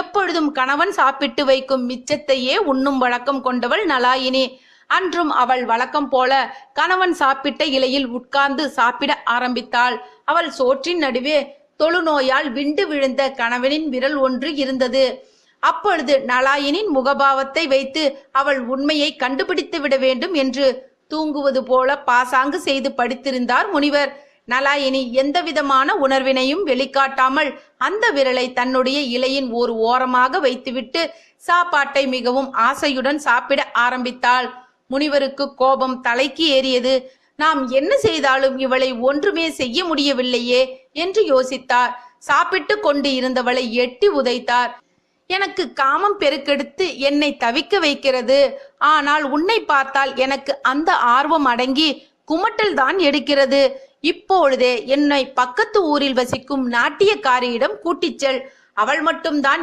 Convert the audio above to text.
எப்பொழுதும் கணவன் சாப்பிட்டு வைக்கும் மிச்சத்தையே உண்ணும் வழக்கம் கொண்டவள் நலாயினி. அன்றும் அவள் வழக்கம் போல கணவன் சாப்பிட்ட இலையில் உட்கார்ந்து சாப்பிட ஆரம்பித்தாள். அவள் சோற்றின் நடுவே தொழுநோயால் விண்டு விழுந்த கணவனின் விரல் ஒன்று இருந்தது. அப்பொழுது நலாயினின் முகபாவத்தை வைத்து அவள் உண்மையை கண்டுபிடித்து விட வேண்டும் என்று தூங்குவது போல பாசாங்கு செய்து படித்திருந்தார் முனிவர். நலாயினி எந்த விதமான உணர்வினையும் வெளிக்காட்டாமல் அந்த விரலை தன்னுடைய இலையின் ஒரு ஓரமாக வைத்துவிட்டு சாப்பாட்டை மிகவும் ஆசையுடன் சாப்பிட ஆரம்பித்தாள். முனிவருக்கு கோபம் தலைக்கு ஏறியது. நாம் என்ன செய்தாலும் இவளை ஒன்றுமே செய்ய முடியவில்லையே என்று யோசித்தார். சாப்பிட்டு கொண்டு இருந்தவளை எட்டி உதைத்தார். எனக்கு காமம் பெருக்கெடுத்து என்னை தவிக்க வைக்கிறது. ஆனால் உன்னை பார்த்தால் எனக்கு அந்த ஆர்வம் அடங்கி குமட்டல் தான் எடுக்கிறது. இப்பொழுதே என்னை பக்கத்து ஊரில் வசிக்கும் நாட்டியக்காரியிடம் கூட்டிச் செல். அவள் மட்டும்தான்